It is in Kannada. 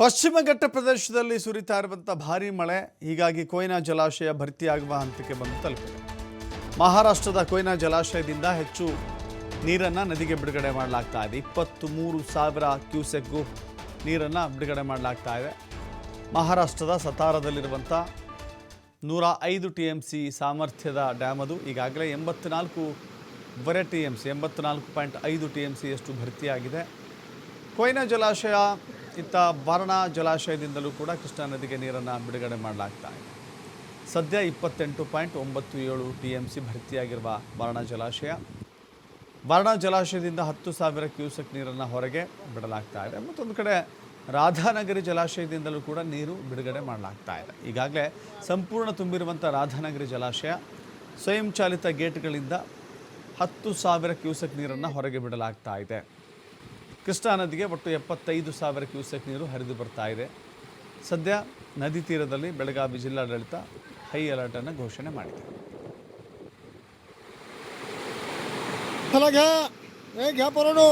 ಪಶ್ಚಿಮ ಘಟ್ಟ ಪ್ರದೇಶದಲ್ಲಿ ಸುರಿತಾ ಇರುವಂಥ ಭಾರೀ ಮಳೆ, ಹೀಗಾಗಿ ಕೊಯ್ನಾ ಜಲಾಶಯ ಭರ್ತಿಯಾಗುವ ಹಂತಕ್ಕೆ ಬಂದು ತಲುಪಿದೆ. ಮಹಾರಾಷ್ಟ್ರದ ಕೊಯ್ನಾ ಜಲಾಶಯದಿಂದ ಹೆಚ್ಚು ನೀರನ್ನು ನದಿಗೆ ಬಿಡುಗಡೆ ಮಾಡಲಾಗ್ತಾ ಇದೆ. ಇಪ್ಪತ್ತು ಮೂರು ಸಾವಿರ ಕ್ಯೂಸೆಕ್ಗೂ ನೀರನ್ನು ಬಿಡುಗಡೆ ಮಾಡಲಾಗ್ತಾ ಇದೆ. ಮಹಾರಾಷ್ಟ್ರದ ಸತಾರದಲ್ಲಿರುವಂಥ ನೂರ ಐದು ಟಿ ಎಂ ಸಿ ಸಾಮರ್ಥ್ಯದ ಡ್ಯಾಮ್ ಅದು. ಈಗಾಗಲೇ ಎಂಬತ್ನಾಲ್ಕು ಬರೆ ಟಿ ಎಂ ಸಿ, ಎಂಬತ್ನಾಲ್ಕು ಪಾಯಿಂಟ್ ಐದು ಟಿ ಎಂ ಸಿಯಷ್ಟು ಭರ್ತಿಯಾಗಿದೆ. ಕೊಯ್ನಾ ಜಲಾಶಯ ಇತ್ತ ವಾರಣಾ ಜಲಾಶಯದಿಂದಲೂ ಕೂಡ ಕೃಷ್ಣಾ ನದಿಗೆ ನೀರನ್ನು ಬಿಡುಗಡೆ ಮಾಡಲಾಗ್ತಾ ಇದೆ. ಸದ್ಯ ಇಪ್ಪತ್ತೆಂಟು ಪಾಯಿಂಟ್ ಒಂಬತ್ತು ಏಳು ಟಿ ಎಂ ಸಿ ಭರ್ತಿಯಾಗಿರುವ ವಾರಣಾ ಜಲಾಶಯ. ವಾರಣಾ ಜಲಾಶಯದಿಂದ ಹತ್ತು ಸಾವಿರ ಕ್ಯೂಸೆಕ್ ನೀರನ್ನು ಹೊರಗೆ ಬಿಡಲಾಗ್ತಾ ಇದೆ. ಮತ್ತೊಂದು ಕಡೆ ರಾಧಾನಗರಿ ಜಲಾಶಯದಿಂದಲೂ ಕೂಡ ನೀರು ಬಿಡುಗಡೆ ಮಾಡಲಾಗ್ತಾ ಇದೆ. ಈಗಾಗಲೇ ಸಂಪೂರ್ಣ ತುಂಬಿರುವಂಥ ರಾಧಾನಗರಿ ಜಲಾಶಯ ಸ್ವಯಂಚಾಲಿತ ಗೇಟ್ಗಳಿಂದ ಹತ್ತು ಸಾವಿರ ಕ್ಯೂಸೆಕ್ ನೀರನ್ನು ಹೊರಗೆ ಬಿಡಲಾಗ್ತಾ ಇದೆ. ಕೃಷ್ಣಾ ನದಿಗೆ ಒಟ್ಟು ಎಪ್ಪತ್ತೈದು ಸಾವಿರ ಕ್ಯೂಸೆಕ್ ನೀರು ಹರಿದು ಬರ್ತಾ ಇದೆ ಸದ್ಯ ನದಿ ತೀರದಲ್ಲಿ ಬೆಳಗಾವಿ ಜಿಲ್ಲಾಡಳಿತ ಹೈ ಅಲರ್ಟನ್ನು ಘೋಷಣೆ ಮಾಡಿದೆ चला घ्या ए घ्या पोरानो